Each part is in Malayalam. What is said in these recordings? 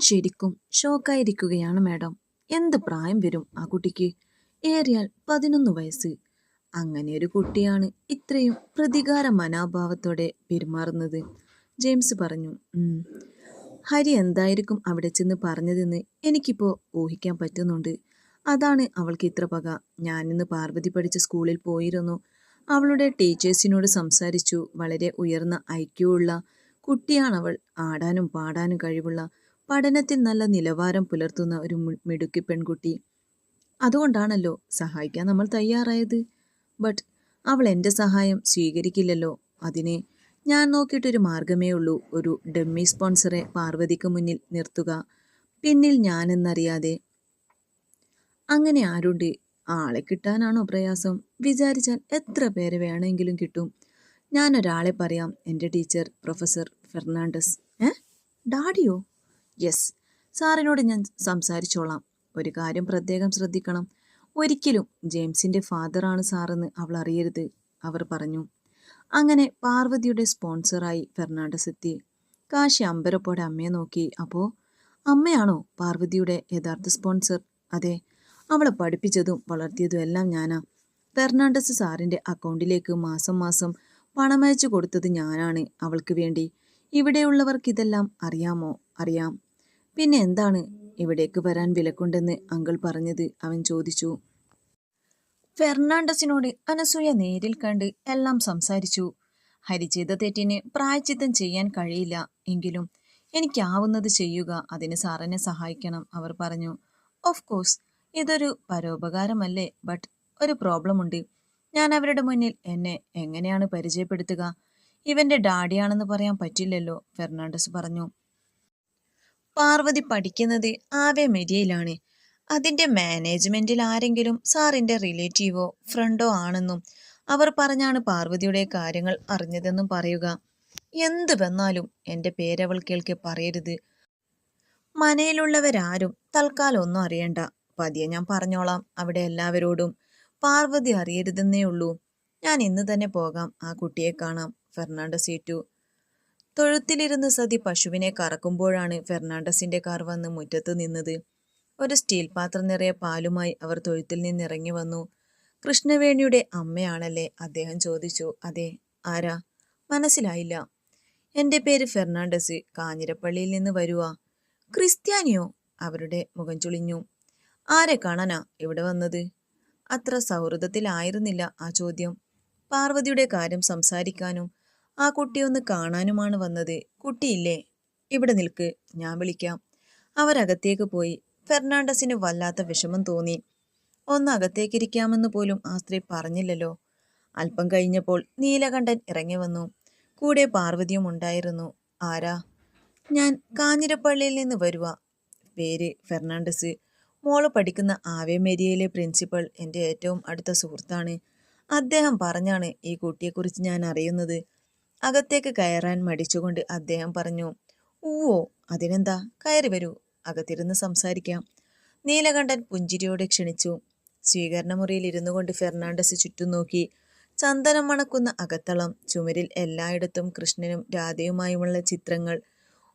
ശരിക്കും ഷോക്കായിരിക്കുകയാണ് മാഡം. എന്ത് പ്രായം വരും ആ കുട്ടിക്ക്? ഏറിയാൽ പതിനൊന്ന് വയസ്സ്. അങ്ങനെ ഒരു കുട്ടിയാണ് ഇത്രയും പ്രതികാര മനോഭാവത്തോടെ പെരുമാറുന്നത്. ജെയിംസ് പറഞ്ഞു ഹരി എന്തായിരിക്കും അവിടെ ചെന്ന് പറഞ്ഞതെന്ന് എനിക്കിപ്പോൾ ഊഹിക്കാൻ പറ്റുന്നുണ്ട്. അതാണ് അവൾക്ക് ഇത്ര പക. ഞാനിന്ന് പാർവതി പഠിച്ച സ്കൂളിൽ പോയിരുന്നു. അവളുടെ ടീച്ചേഴ്സിനോട് സംസാരിച്ചു. വളരെ ഉയർന്ന ഐക്യമുള്ള കുട്ടിയാണവൾ. ആടാനും പാടാനും കഴിവുള്ള പഠനത്തിൽ നല്ല നിലവാരം പുലർത്തുന്ന ഒരു മിടുക്കി പെൺകുട്ടി. അതുകൊണ്ടാണല്ലോ സഹായിക്കാൻ നമ്മൾ തയ്യാറായത്. ബട്ട് അവൾ എന്റെ സഹായം സ്വീകരിക്കില്ലല്ലോ. അതിനെ ഞാൻ നോക്കിയിട്ടൊരു മാർഗമേ ഉള്ളൂ. ഒരു ഡമ്മി സ്പോൺസറെ പാർവതിക്ക് മുന്നിൽ നിർത്തുക. പിന്നിൽ ഞാനെന്നറിയാതെ. അങ്ങനെ ആരുണ്ട്? ആളെ കിട്ടാനാണോ പ്രയാസം? വിചാരിച്ചാൽ എത്ര പേരെ വേണമെങ്കിലും കിട്ടും. ഞാൻ ഒരാളെ പറയാം. എന്റെ ടീച്ചർ പ്രൊഫസർ ഫെർണാണ്ടസ്. ഏ? ഡാഡിയോ? യെസ് സാറിനോട് ഞാൻ സംസാരിച്ചോളാം. ഒരു കാര്യം പ്രത്യേകം ശ്രദ്ധിക്കണം. ഒരിക്കലും ജെയിംസിന്റെ ഫാദറാണ് സാറെന്ന് അവൾ അറിയരുത് അവർ പറഞ്ഞു. അങ്ങനെ പാർവതിയുടെ സ്പോൺസറായി ഫെർണാണ്ടസ് എത്തി. കാശി അമ്പരപ്പോടെ അമ്മയെ നോക്കി. അപ്പോൾ അമ്മയാണോ പാർവതിയുടെ യഥാർത്ഥ സ്പോൺസർ? അതെ. അവളെ പഠിപ്പിച്ചതും വളർത്തിയതും എല്ലാം ഞാനാ. ഫെർണാണ്ടസ് സാറിന്റെ അക്കൗണ്ടിലേക്ക് മാസം മാസം പണമയച്ചു കൊടുത്തത് ഞാനാണ് അവൾക്ക് വേണ്ടി. ഇവിടെയുള്ളവർക്കിതെല്ലാം അറിയാമോ? അറിയാം. പിന്നെ എന്താണ്? ഇവിടേക്ക് വരാൻ വിലക്കുണ്ടെന്ന് അങ്കിൾ പറഞ്ഞത് അവൻ ചോദിച്ചു. ഫെർണാണ്ടസിനോട് അനസൂയ നേരിൽ കണ്ട് എല്ലാം സംസാരിച്ചു. ഹരി തെറ്റിന് പ്രായച്ചിത്തം ചെയ്യാൻ കഴിയില്ല എങ്കിലും എനിക്കാവുന്നത് ചെയ്യുക അതിന് സാറിനെ സഹായിക്കണം അവർ പറഞ്ഞു. ഓഫ് കോഴ്സ് ഇതൊരു പരോപകാരമല്ലേ ബട്ട് ഒരു പ്രോബ്ലം ഉണ്ട് ഞാൻ അവരുടെ മുന്നിൽ എന്നെ എങ്ങനെയാണ് പരിചയപ്പെടുത്തുക? ഇവന്റെ ഡാഡിയാണെന്ന് പറയാൻ പറ്റില്ലല്ലോ ഫെർണാണ്ടസ് പറഞ്ഞു. പാർവതി പഠിക്കുന്നത് ആവെ മെരിയയിലാണ്. അതിന്റെ മാനേജ്മെന്റിൽ ആരെങ്കിലും സാറിന്റെ റിലേറ്റീവോ ഫ്രണ്ടോ ആണെന്നും അവർ പറഞ്ഞാണ് പാർവതിയുടെ കാര്യങ്ങൾ അറിഞ്ഞതെന്നും പറയുക. എന്ത് വന്നാലും എന്റെ പേരവൾ കേൾക്കെ പറയരുത്. മനയിലുള്ളവരാരും തൽക്കാലം ഒന്നും അറിയണ്ട. പതിയെ ഞാൻ പറഞ്ഞോളാം അവിടെ എല്ലാവരോടും. പാർവതി അറിയരുതെന്നേ ഉള്ളൂ. ഞാൻ ഇന്ന് തന്നെ പോകാം. ആ കുട്ടിയെ കാണാം. ഫെർണാണ്ടോ ഏറ്റു. തൊഴുത്തിലിരുന്ന് സതി പശുവിനെ കറക്കുമ്പോഴാണ് ഫെർണാണ്ടസിന്റെ കാർ വന്ന് മുറ്റത്ത് നിന്നത്. ഒരു സ്റ്റീൽ പാത്രം നിറയെ പാലുമായി അവർ തൊഴുത്തിൽ നിന്നിറങ്ങി വന്നു. കൃഷ്ണവേണിയുടെ അമ്മയാണല്ലേ? അദ്ദേഹം ചോദിച്ചു. അതെ ആരാ? മനസ്സിലായില്ല. എന്റെ പേര് ഫെർണാണ്ടസ്. കാഞ്ഞിരപ്പള്ളിയിൽ നിന്ന് വരുവാ. ക്രിസ്ത്യാനിയോ? അവരുടെ മുഖം ചുളിഞ്ഞു. ആരെ കാണാനാ ഇവിടെ വന്നത്? അത്ര സൗഹൃദത്തിലായിരുന്നില്ല ആ ചോദ്യം. പാർവതിയുടെ കാര്യം സംസാരിക്കാനും ആ കുട്ടിയൊന്ന് കാണാനുമാണ് വന്നത്. കുട്ടിയില്ലേ? ഇവിടെ നിൽക്ക്. ഞാൻ വിളിക്കാം. അവരകത്തേക്ക് പോയി. ഫെർണാണ്ടസിന് വല്ലാത്ത വിഷമം തോന്നി. ഒന്ന് അകത്തേക്കിരിക്കാമെന്ന് പോലും ആ സ്ത്രീ പറഞ്ഞില്ലല്ലോ. അല്പം കഴിഞ്ഞപ്പോൾ നീലകണ്ഠൻ ഇറങ്ങി വന്നു. കൂടെ പാർവതിയും ഉണ്ടായിരുന്നു. ആരാ? ഞാൻ കാഞ്ഞിരപ്പള്ളിയിൽ നിന്ന് വരുക പേര് ഫെർണാണ്ടസ്. മോൾ പഠിക്കുന്ന ആവേമേരിയയിലെ പ്രിൻസിപ്പൾ എന്റെ ഏറ്റവും അടുത്ത സുഹൃത്താണ്. അദ്ദേഹം പറഞ്ഞാണ് ഈ കുട്ടിയെക്കുറിച്ച് ഞാൻ അറിയുന്നത്. അകത്തേക്ക് കയറാൻ മടിച്ചുകൊണ്ട് അദ്ദേഹം പറഞ്ഞു ഊവോ അതിനെന്താ? കയറി വരൂ അകത്തിരുന്ന് സംസാരിക്കാം. നീലകണ്ഠൻ പുഞ്ചിരിയോടെ ക്ഷണിച്ചു. സ്വീകരണ മുറിയിൽ ഇരുന്നു കൊണ്ട് ഫെർണാണ്ടസ് ചുറ്റും നോക്കി. ചന്ദനം മണക്കുന്ന അകത്തളം ചുമരിൽ എല്ലായിടത്തും കൃഷ്ണനും രാധയുമായുമുള്ള ചിത്രങ്ങൾ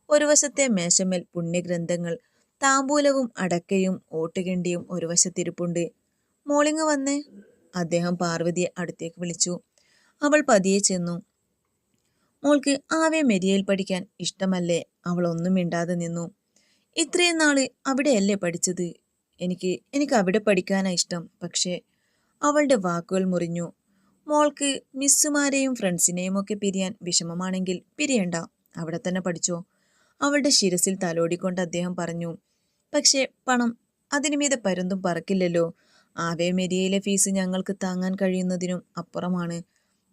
ഒരു വശത്തെ മേശമേൽ പുണ്യഗ്രന്ഥങ്ങൾ താമ്പൂലവും അടക്കയും ഓട്ടുകിണ്ടിയും ഒരു വശത്തിരിപ്പുണ്ട്. മോളിങ് വന്നേ? അദ്ദേഹം പാർവതിയെ അടുത്തേക്ക് വിളിച്ചു. അവൾ പതിയെ ചെന്നു. മോൾക്ക് ആവെ മെരിയയിൽ പഠിക്കാൻ ഇഷ്ടമല്ലേ? അവൾ ഒന്നും മിണ്ടാതെ നിന്നു. ഇത്രയും നാൾ അവിടെയല്ലേ പഠിച്ചത്? എനിക്ക് എനിക്ക് അവിടെ പഠിക്കാനാ ഇഷ്ടം. പക്ഷേ അവളുടെ വാക്കുകൾ മുറിഞ്ഞു. മോൾക്ക് മിസ്സുമാരെയും ഫ്രണ്ട്സിനെയും ഒക്കെ പിരിയാൻ വിഷമമാണെങ്കിൽ പിരിയണ്ട. അവിടെ തന്നെ പഠിച്ചോ. അവളുടെ ശിരസിൽ തലോടിക്കൊണ്ട് അദ്ദേഹം പറഞ്ഞു പക്ഷേ പണം അതിനു മീതെ പരുന്തും പറക്കില്ലല്ലോ. ആവേ മെരിയയിലെ ഫീസ് ഞങ്ങൾക്ക് താങ്ങാൻ കഴിയുന്നതിനും അപ്പുറമാണ്.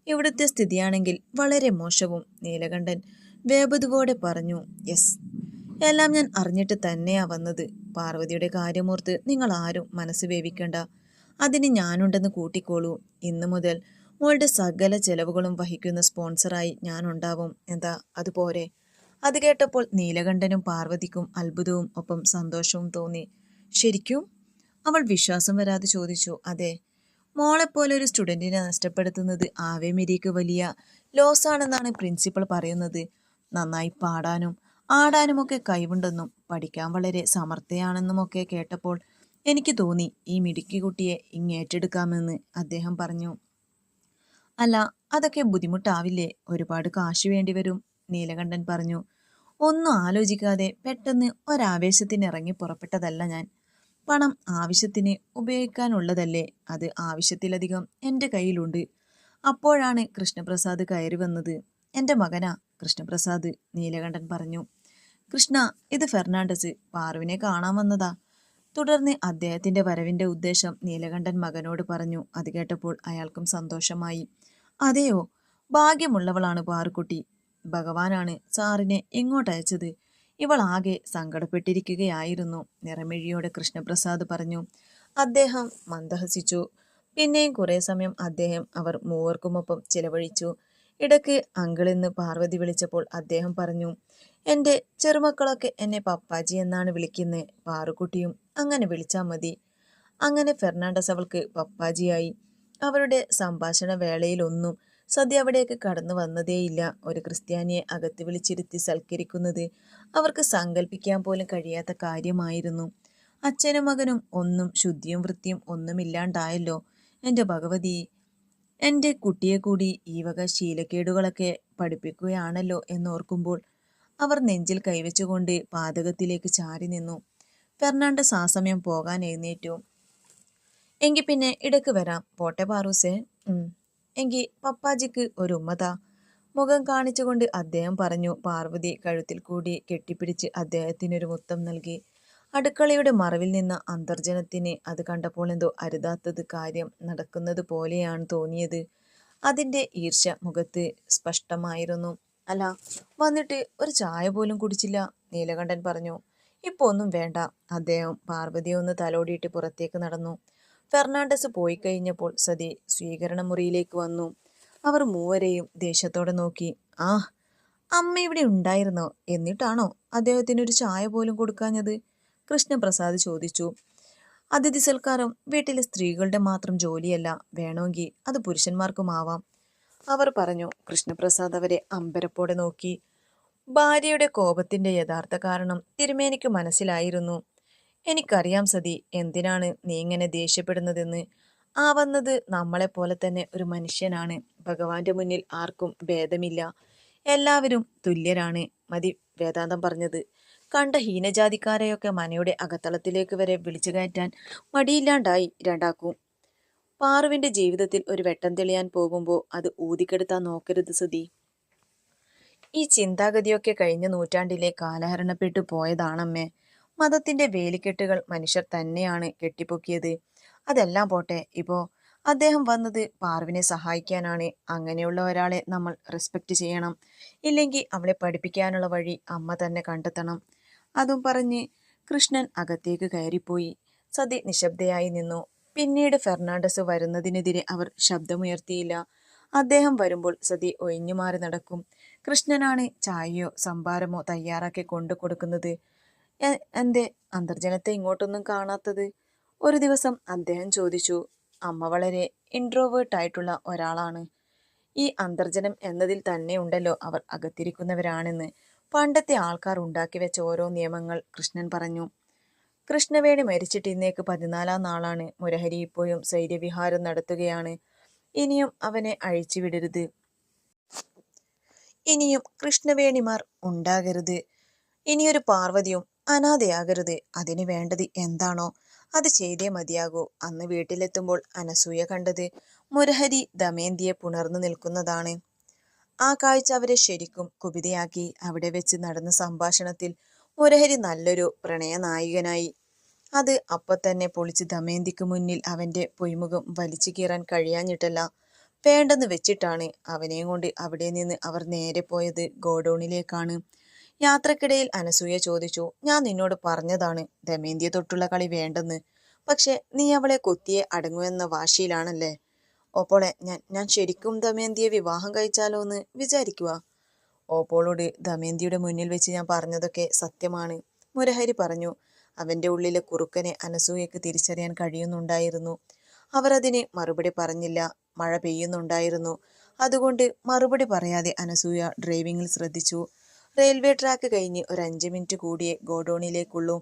ഇവിടുത്തെ സ്ഥിതിയാണെങ്കിൽ വളരെ മോശവും നീലകണ്ഠൻ വേപതുവോടെ പറഞ്ഞു യെസ് എല്ലാം ഞാൻ അറിഞ്ഞിട്ട് തന്നെയാ വന്നത്. പാർവതിയുടെ കാര്യമോർത്ത് നിങ്ങൾ ആരും മനസ്സ് വേവിക്കണ്ട. അതിന് ഞാനുണ്ടെന്ന് കൂട്ടിക്കോളൂ. ഇന്നു മുതൽ മോളുടെ സകല ചെലവുകളും വഹിക്കുന്ന സ്പോൺസറായി ഞാനുണ്ടാവും എന്താ അതുപോലെ അത് കേട്ടപ്പോൾ നീലകണ്ഠനും പാർവതിക്കും അത്ഭുതവും ഒപ്പം സന്തോഷവും തോന്നി. ശരിക്കും? അവൾ വിശ്വാസം വരാതെ ചോദിച്ചു അതെ മോളെപ്പോലെ ഒരു സ്റ്റുഡന്റിനെ നഷ്ടപ്പെടുത്തുന്നത് ആവേ മെരിക്ക് വലിയ. ലോസ് ആണെന്നാണ് പ്രിൻസിപ്പൾ പറയുന്നത്. നന്നായി പാടാനും ആടാനുമൊക്കെ കഴിവുണ്ടെന്നും പഠിക്കാൻ വളരെ സമർത്ഥയാണെന്നും ഒക്കെ കേട്ടപ്പോൾ എനിക്ക് തോന്നി ഈ മിടുക്കി കുട്ടിയെ ഇങ്ങേറ്റെടുക്കാമെന്ന് അദ്ദേഹം പറഞ്ഞു. അല്ല അതൊക്കെ ബുദ്ധിമുട്ടാവില്ലേ? ഒരുപാട് കാശ് വേണ്ടി വരും നീലകണ്ഠൻ പറഞ്ഞു. ഒന്നും ആലോചിക്കാതെ പെട്ടെന്ന് ഒരാവേശത്തിന് ഇറങ്ങി പുറപ്പെട്ടതല്ല ഞാൻ. പണം ആവശ്യത്തിന് ഉപയോഗിക്കാനുള്ളതല്ലേ? അത് ആവശ്യത്തിലധികം എന്റെ കയ്യിലുണ്ട്. അപ്പോഴാണ് കൃഷ്ണപ്രസാദ് കയറി വന്നത്. എന്റെ മകനാ കൃഷ്ണപ്രസാദ് നീലകണ്ഠൻ പറഞ്ഞു. കൃഷ്ണ ഇത് ഫെർണാണ്ടസ് പാറുവിനെ കാണാൻ വന്നതാ. തുടർന്ന് അദ്ദേഹത്തിന്റെ വരവിന്റെ ഉദ്ദേശം നീലകണ്ഠൻ മകനോട് പറഞ്ഞു. അത് കേട്ടപ്പോൾ അയാൾക്കും സന്തോഷമായി. അതെയോ? ഭാഗ്യമുള്ളവളാണ് പാറുക്കുട്ടി. ഭഗവാനാണ് സാറിനെ ഇങ്ങോട്ടയച്ചത് ഇവൾ ആകെ സങ്കടപ്പെട്ടിരിക്കുകയായിരുന്നു. നിറമിഴിയോടെ കൃഷ്ണപ്രസാദ് പറഞ്ഞു അദ്ദേഹം മന്ദഹസിച്ചു. പിന്നെയും കുറേ സമയം അദ്ദേഹം അവർ മൂവർക്കുമൊപ്പം ചിലവഴിച്ചു. ഇടയ്ക്ക് അങ്കിളെന്ന് പാർവതി വിളിച്ചപ്പോൾ അദ്ദേഹം പറഞ്ഞു എന്റെ ചെറുമക്കളൊക്കെ എന്നെ പപ്പാജി എന്നാണ് വിളിക്കുന്നത് പാറുക്കുട്ടിയും അങ്ങനെ വിളിച്ചാൽ മതി. അങ്ങനെ ഫെർണാണ്ടസ് അവൾക്ക് പപ്പാജിയായി. അവരുടെ സംഭാഷണ വേളയിലൊന്നും സദ്യ അവിടെയൊക്കെ കടന്നു വന്നതേയില്ല. ഒരു ക്രിസ്ത്യാനിയെ അകത്ത് വിളിച്ചിരുത്തി സൽക്കരിക്കുന്നത് അവർക്ക് സങ്കല്പിക്കാൻ പോലും കഴിയാത്ത കാര്യമായിരുന്നു. അച്ഛനും മകനും ഒന്നും ശുദ്ധിയും വൃത്തിയും ഒന്നുമില്ലാണ്ടായല്ലോ എന്റെ ഭഗവതി എന്റെ കുട്ടിയെ കൂടി ഈ വക ശീലക്കേടുകളൊക്കെ പഠിപ്പിക്കുകയാണല്ലോ എന്നോർക്കുമ്പോൾ അവർ നെഞ്ചിൽ കൈവച്ചുകൊണ്ട് പാതകത്തിലേക്ക് ചാരി നിന്നു. ഫെർണാണ്ടസ് ആ സമയം പോകാൻ എഴുന്നേറ്റു. എങ്കിൽ പിന്നെ ഇടയ്ക്ക് വരാം. പോട്ടെ പാറൂസേ. എങ്കിൽ പപ്പാജിക്ക് ഒരു ഉമ്മതാ. മുഖം കാണിച്ചുകൊണ്ട് അദ്ദേഹം പറഞ്ഞു പാർവതി കഴുത്തിൽ കൂടി കെട്ടിപ്പിടിച്ച് അദ്ദേഹത്തിനൊരു മുത്തം നൽകി. അടുക്കളയുടെ മറവിൽ നിന്ന അന്തർജനത്തിന് അത് കണ്ടപ്പോൾ എന്തോ അരുതാത്തത് കാര്യം നടക്കുന്നത് പോലെയാണ് തോന്നിയത്. അതിന്റെ ഈർഷ മുഖത്ത് സ്പഷ്ടമായിരുന്നു. അല്ല വന്നിട്ട് ഒരു ചായ പോലും കുടിച്ചില്ല നീലകണ്ഠൻ പറഞ്ഞു. ഇപ്പൊ ഒന്നും വേണ്ട അദ്ദേഹം പാർവതിയെ ഒന്ന് തലോടിയിട്ട് പുറത്തേക്ക് നടന്നു. ഫെർണാണ്ടസ് പോയി കഴിഞ്ഞപ്പോൾ സതി സ്വീകരണ മുറിയിലേക്ക് വന്നു. അവർ മൂവരെയും ദേഷ്യത്തോടെ നോക്കി. ആ അമ്മ ഇവിടെ ഉണ്ടായിരുന്നോ? എന്നിട്ടാണോ അദ്ദേഹത്തിന് ഒരു ചായ പോലും കൊടുക്കാഞ്ഞത്? കൃഷ്ണപ്രസാദ് ചോദിച്ചു. അതിഥി സൽക്കാരം വീട്ടിലെ സ്ത്രീകളുടെ മാത്രം ജോലിയല്ല. വേണമെങ്കിൽ അത് പുരുഷന്മാർക്കുമാവാം അവർ പറഞ്ഞു. കൃഷ്ണപ്രസാദ് അവരെ അമ്പരപ്പോടെ നോക്കി. ഭാര്യയുടെ കോപത്തിന്റെ യഥാർത്ഥ കാരണം തിരുമേനിക്ക് മനസ്സിലായിരുന്നു. എനിക്കറിയാം സതി. എന്തിനാണ് നീ ഇങ്ങനെ ദേഷ്യപ്പെടുന്നതെന്ന്? ആ വന്നത് നമ്മളെപ്പോലെ തന്നെ ഒരു മനുഷ്യനാണ്. ഭഗവാന്റെ മുന്നിൽ ആർക്കും ഭേദമില്ല. എല്ലാവരും തുല്യരാണ്. മതി വേദാന്തം പറഞ്ഞത്. കണ്ട ഹീനജാതിക്കാരെയൊക്കെ മനയുടെ അകത്തളത്തിലേക്ക് വരെ വിളിച്ചു കയറ്റാൻ മടിയില്ലാണ്ടായി രണ്ടാക്കും. പാറുവിന്റെ ജീവിതത്തിൽ ഒരു വെട്ടം തെളിയാൻ പോകുമ്പോൾ അത് ഊതിക്കെടുത്താൻ നോക്കരുത് സുധി ഈ ചിന്താഗതിയൊക്കെ കഴിഞ്ഞ നൂറ്റാണ്ടിലെ കാലഹരണപ്പെട്ടു പോയതാണമ്മേ. മതത്തിന്റെ വേലിക്കെട്ടുകൾ മനുഷ്യർ തന്നെയാണ് കെട്ടിപ്പൊക്കിയത്. അതെല്ലാം പോട്ടെ ഇപ്പോ അദ്ദേഹം വന്നത് പാർവിനെ സഹായിക്കാനാണ്. അങ്ങനെയുള്ള ഒരാളെ നമ്മൾ റെസ്പെക്റ്റ് ചെയ്യണം. ഇല്ലെങ്കിൽ അവളെ പഠിപ്പിക്കാനുള്ള വഴി അമ്മ തന്നെ കണ്ടെത്തണം. അതും പറഞ്ഞ് കൃഷ്ണൻ അകത്തേക്ക് കയറിപ്പോയി. സതി നിശബ്ദയായി നിന്നു. പിന്നീട് ഫെർണാണ്ടസ് വരുന്നതിനെതിരെ അവർ ശബ്ദമുയർത്തിയില്ല. അദ്ദേഹം വരുമ്പോൾ സതി ഒഴിഞ്ഞുമാറി നടക്കും. കൃഷ്ണനാണ് ചായയോ സംഭാരമോ തയ്യാറാക്കി കൊണ്ടു കൊടുക്കുന്നത് എന്തേ? അന്തർജനത്തെ ഇങ്ങോട്ടൊന്നും കാണാത്തത്. ഒരു ദിവസം അദ്ദേഹം ചോദിച്ചു അമ്മ വളരെ ഇൻട്രോവേർട്ട് ആയിട്ടുള്ള ഒരാളാണ്. ഈ അന്തർജനം എന്നതിൽ തന്നെ ഉണ്ടല്ലോ അവർ അകത്തിരിക്കുന്നവരാണെന്ന്. പണ്ടത്തെ ആൾക്കാർ ഉണ്ടാക്കി വെച്ച ഓരോ നിയമങ്ങൾ കൃഷ്ണൻ പറഞ്ഞു. കൃഷ്ണവേണി മരിച്ചിട്ട് ഇന്നേക്ക് പതിനാലാം നാളാണ്. മുരഹരി ഇപ്പോഴും സൈര്യവിഹാരം നടത്തുകയാണ്. ഇനിയും അവനെ അഴിച്ചുവിടരുത് ഇനിയും കൃഷ്ണവേണിമാർ ഉണ്ടാകരുത്. ഇനിയൊരു പാർവതിയും അനാഥയാകരുത്. അതിന് വേണ്ടത് എന്താണോ അത് ചെയ്തേ മതിയാകൂ. അന്ന് വീട്ടിലെത്തുമ്പോൾ അനസൂയ കണ്ടത് മുരഹരി ദമയന്തിയെ പുണർന്നു നിൽക്കുന്നതാണ്. ആ കാഴ്ച അവരെ ശരിക്കും കുപിതയാക്കി. അവിടെ വെച്ച് നടന്ന സംഭാഷണത്തിൽ മുരഹരി നല്ലൊരു പ്രണയനായികനായി. അത് അപ്പൊ തന്നെ പൊളിച്ച് ദമയന്തിക്ക് മുന്നിൽ അവന്റെ പൊയ്മുഖം വലിച്ചു കീറാൻ കഴിയാഞ്ഞിട്ടല്ല. വേണ്ടെന്ന് വെച്ചിട്ടാണ് അവനെയും കൊണ്ട് അവിടെ നിന്ന് അവർ നേരെ പോയത് ഗോഡൌണിലേക്കാണ്. യാത്രക്കിടയിൽ അനസൂയ ചോദിച്ചു ഞാൻ നിന്നോട് പറഞ്ഞതാണ് ദമേന്തിയെ തൊട്ടുള്ള കളി വേണ്ടെന്ന്. പക്ഷെ നീ അവളെ കൊത്തിയെ അടങ്ങുമെന്ന വാശിയിലാണല്ലേ? ഓപ്പോളെ ഞാൻ ഞാൻ ശരിക്കും ദമയന്തിയെ വിവാഹം കഴിച്ചാലോ എന്ന് വിചാരിക്കുക ഓപ്പോളോട് ദമയന്തിയുടെ മുന്നിൽ വെച്ച് ഞാൻ പറഞ്ഞതൊക്കെ സത്യമാണ്. മുരഹരി പറഞ്ഞു അവന്റെ ഉള്ളിലെ കുറുക്കനെ അനസൂയക്ക് തിരിച്ചറിയാൻ കഴിയുന്നുണ്ടായിരുന്നു. അവർ അതിന് മറുപടി പറഞ്ഞില്ല. മഴ പെയ്യുന്നുണ്ടായിരുന്നു. അതുകൊണ്ട് മറുപടി പറയാതെ അനസൂയ ഡ്രൈവിംഗിൽ ശ്രദ്ധിച്ചു. റെയിൽവേ ട്രാക്ക് കഴിഞ്ഞ് ഒരു അഞ്ച് മിനിറ്റ് കൂടിയേ ഗോഡൌണിലേക്കുള്ളൂ.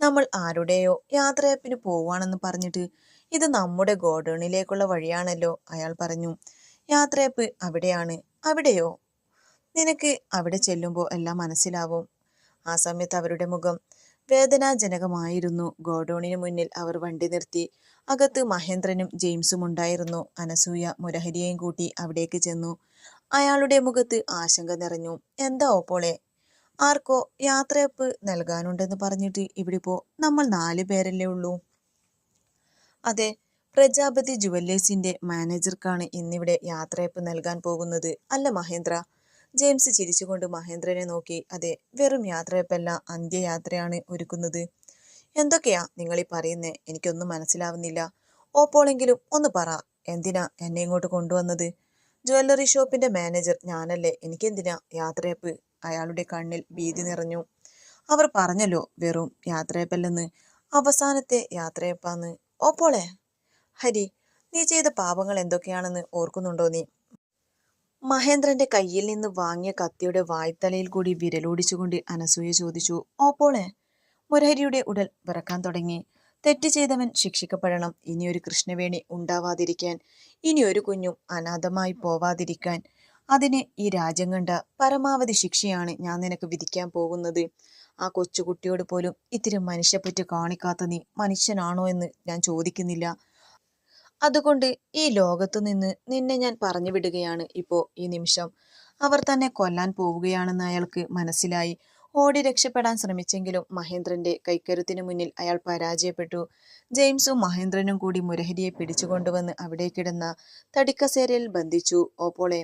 നമ്മൾ ആരുടെയോ യാത്രയപ്പിന് പോവാണെന്ന് പറഞ്ഞിട്ട് ഇത് നമ്മുടെ ഗോഡൌണിലേക്കുള്ള വഴിയാണല്ലോ അയാൾ പറഞ്ഞു. യാത്രയപ്പ് അവിടെയാണ്. അവിടെയോ? നിനക്ക് അവിടെ ചെല്ലുമ്പോൾ എല്ലാം മനസ്സിലാവും. ആ സമയത്ത് അവരുടെ മുഖം വേദനാജനകമായിരുന്നു. ഗോഡോണിന് മുന്നിൽ അവർ വണ്ടി നിർത്തി. അകത്ത് മഹേന്ദ്രനും ജെയിംസും ഉണ്ടായിരുന്നു. അനസൂയ മുരഹരിയെയും കൂട്ടി അവിടേക്ക് ചെന്നു. അയാളുടെ മുഖത്ത് ആശങ്ക നിറഞ്ഞു. എന്താ ഓപ്പോളെ ആർക്കോ യാത്രയപ്പ് നൽകാനുണ്ടെന്ന് പറഞ്ഞിട്ട് ഇവിടെ പോ നമ്മൾ നാല് പേരല്ലേ ഉള്ളൂ? അതെ പ്രജാപതി ജുവല്ലേഴ്സിന്റെ മാനേജർക്കാണ് ഇന്നിവിടെ യാത്രയപ്പ് നൽകാൻ പോകുന്നത് അല്ല മഹേന്ദ്ര. ജെയിംസ് ചിരിച്ചുകൊണ്ട് മഹേന്ദ്രനെ നോക്കി അതെ വെറും യാത്രയപ്പല്ല അന്ത്യയാത്രയാണ് ഒരുക്കുന്നത്. എന്തൊക്കെയാ നിങ്ങൾ ഈ പറയുന്നേ? എനിക്കൊന്നും മനസ്സിലാവുന്നില്ല. ഓപ്പോളെങ്കിലും ഒന്ന് പറ എന്തിനാ എന്നെ ഇങ്ങോട്ട് കൊണ്ടുവന്നത്? ജ്വല്ലറി ഷോപ്പിന്റെ മാനേജർ ഞാനല്ലേ? എനിക്കെന്തിനാ? യാത്രയപ്പ്. അയാളുടെ കണ്ണിൽ ഭീതി നിറഞ്ഞു. അവർ പറഞ്ഞല്ലോ വെറും യാത്രയപ്പല്ലെന്ന്. അവസാനത്തെ യാത്രയപ്പാന്ന്. ഓപ്പോളെ. ഹരി നീ ചെയ്ത പാപങ്ങൾ എന്തൊക്കെയാണെന്ന് ഓർക്കുന്നുണ്ടോ നീ? മഹേന്ദ്രന്റെ കയ്യിൽ നിന്ന് വാങ്ങിയ കത്തിയുടെ വായ്ത്തലയിൽ കൂടി വിരലോടിച്ചുകൊണ്ട് അനസൂയ ചോദിച്ചു ഓപ്പോളെ? മുരഹരിയുടെ ഉടൽ വിറക്കാൻ തുടങ്ങി. തെറ്റ് ചെയ്തവൻ ശിക്ഷിക്കപ്പെടണം. ഇനിയൊരു കൃഷ്ണവേണി ഉണ്ടാവാതിരിക്കാൻ ഇനിയൊരു കുഞ്ഞും അനാഥമായി പോവാതിരിക്കാൻ. അതിന് ഈ രാജ്യം കണ്ട പരമാവധി ശിക്ഷയാണ് ഞാൻ നിനക്ക് വിധിക്കാൻ പോകുന്നത്. ആ കൊച്ചുകുട്ടിയോട് പോലും ഇത്തിരി മനുഷ്യപ്പറ്റ് കാണിക്കാത്ത നീ മനുഷ്യനാണോ എന്ന് ഞാൻ ചോദിക്കുന്നില്ല. അതുകൊണ്ട് ഈ ലോകത്തു നിന്ന് നിന്നെ ഞാൻ പറഞ്ഞു വിടുകയാണ് ഇപ്പോ ഈ നിമിഷം. അവർ തന്നെ കൊല്ലാൻ പോവുകയാണെന്ന് അയാൾക്ക് മനസ്സിലായി. ഓടി രക്ഷപ്പെടാൻ ശ്രമിച്ചെങ്കിലും മഹേന്ദ്രന്റെ കൈക്കരുത്തിനു മുന്നിൽ അയാൾ പരാജയപ്പെട്ടു. ജെയിംസും മഹേന്ദ്രനും കൂടി മുരഹരിയെ പിടിച്ചുകൊണ്ടുവന്ന് അവിടെ കിടന്ന തടിക്കസേരയിൽ ബന്ധിച്ചു. ഓപ്പോളെ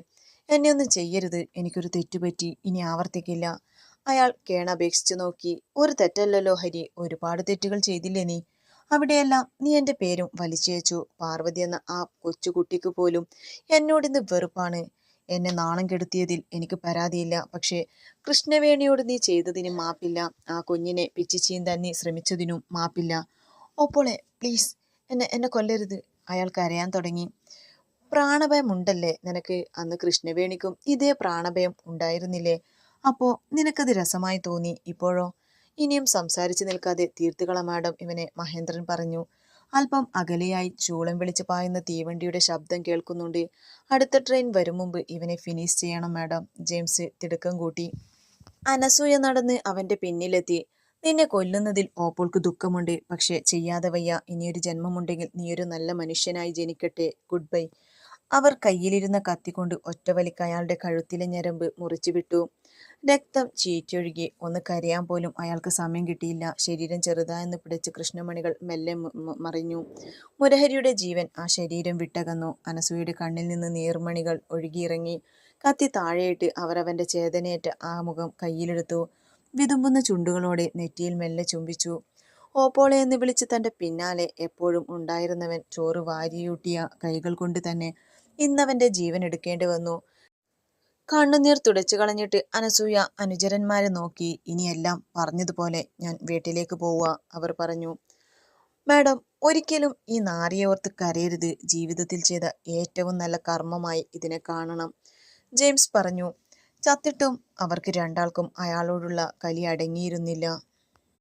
എന്നെ ഒന്നും ചെയ്യരുത്. എനിക്കൊരു തെറ്റുപറ്റി. ഇനി ആവർത്തിക്കില്ല അയാൾ കേണപേക്ഷിച്ചു നോക്കി. ഒരു തെറ്റല്ലല്ലോ ഹരി. ഒരുപാട് തെറ്റുകൾ ചെയ്തില്ലേ നീ? അവിടെയെല്ലാം നീ എന്റെ പേരും വലിച്ചേച്ചു പാർവതി എന്ന ആ കൊച്ചുകുട്ടിക്ക് പോലും എന്നോടിന്ന് വെറുപ്പാണ്. എന്നെ നാണം കെടുത്തിയതിൽ എനിക്ക് പരാതിയില്ല. പക്ഷേ കൃഷ്ണവേണിയോട് നീ ചെയ്തതിന് മാപ്പില്ല. ആ കുഞ്ഞിനെ പിച്ചിച്ചീന്താൻ നീ ശ്രമിച്ചതിനും മാപ്പില്ല. ഓപ്പോളെ പ്ലീസ് എന്നെ എന്നെ കൊല്ലരുത് അയാൾ കരയാൻ തുടങ്ങി. പ്രാണഭയം ഉണ്ടല്ലേ നിനക്ക്? അന്ന് കൃഷ്ണവേണിക്കും ഇതേ പ്രാണഭയം ഉണ്ടായിരുന്നില്ലേ? അപ്പോൾ നിനക്കത് രസമായി തോന്നി ഇപ്പോഴോ? ഇനിയും സംസാരിച്ചു നിൽക്കാതെ തീർത്തുകള മാഡം ഇവനെ മഹേന്ദ്രൻ പറഞ്ഞു. അല്പം അകലെയായി ചൂളം വിളിച്ച് പായുന്ന തീവണ്ടിയുടെ ശബ്ദം കേൾക്കുന്നുണ്ട്. അടുത്ത ട്രെയിൻ വരും മുമ്പ് ഇവനെ ഫിനിഷ് ചെയ്യണം മാഡം. ജെയിംസ് തിടുക്കം കൂട്ടി. അനസൂയ നടന്ന് അവന്റെ പിന്നിലെത്തി. നിന്നെ കൊല്ലുന്നതിൽ ഓപ്പോൾക്ക് ദുഃഖമുണ്ട്. പക്ഷെ ചെയ്യാതെ വയ്യ. ഇനിയൊരു ജന്മമുണ്ടെങ്കിൽ നീയൊരു നല്ല മനുഷ്യനായി ജനിക്കട്ടെ. Good bye. അവർ കയ്യിലിരുന്ന കത്തിക്കൊണ്ട് ഒറ്റവലിക്ക് അയാളുടെ കഴുത്തിലെ ഞരമ്പ് മുറിച്ചു വിട്ടു രക്തം ചീറ്റൊഴുകി. ഒന്ന് കരയാൻ പോലും അയാൾക്ക് സമയം കിട്ടിയില്ല. ശരീരം ചെറുതായെന്ന് പിടിച്ച് കൃഷ്ണമണികൾ മെല്ലെ മറിഞ്ഞു. മുരഹരിയുടെ ജീവൻ ആ ശരീരം വിട്ടകന്നു. അനസൂയുടെ കണ്ണിൽ നിന്ന് നീർമണികൾ ഒഴുകിയിറങ്ങി. കത്തി താഴെയിട്ട് അവർ അവന്റെ ചേതനയേറ്റ ആ മുഖം കയ്യിലെടുത്തു. വിതുമ്പുന്ന ചുണ്ടുകളോടെ നെറ്റിയിൽ മെല്ലെ ചുംബിച്ചു. ഓപ്പോളെ എന്ന് വിളിച്ച് തന്റെ പിന്നാലെ എപ്പോഴും ഉണ്ടായിരുന്നവൻ ചോറ് വാരിയൂട്ടിയ കൈകൾ കൊണ്ട് തന്നെ ഇന്നവന്റെ ജീവൻ എടുക്കേണ്ടി വന്നു. കണ്ണുനീർ തുടച്ചു കളഞ്ഞിട്ട് അനസൂയ അനുചരന്മാരെ നോക്കി. ഇനിയെല്ലാം പറഞ്ഞതുപോലെ ഞാൻ വീട്ടിലേക്ക് പോവുക അവർ പറഞ്ഞു. മാഡം ഒരിക്കലും ഈ നാരിയെ ഓർത്ത് കരയരുത്. ജീവിതത്തിൽ ചെയ്ത ഏറ്റവും നല്ല കർമ്മമായി ഇതിനെ കാണണം. ജെയിംസ് പറഞ്ഞു. ചത്തിട്ടും അവർക്ക് രണ്ടാൾക്കും അയാളോടുള്ള കലി അടങ്ങിയിരുന്നില്ല.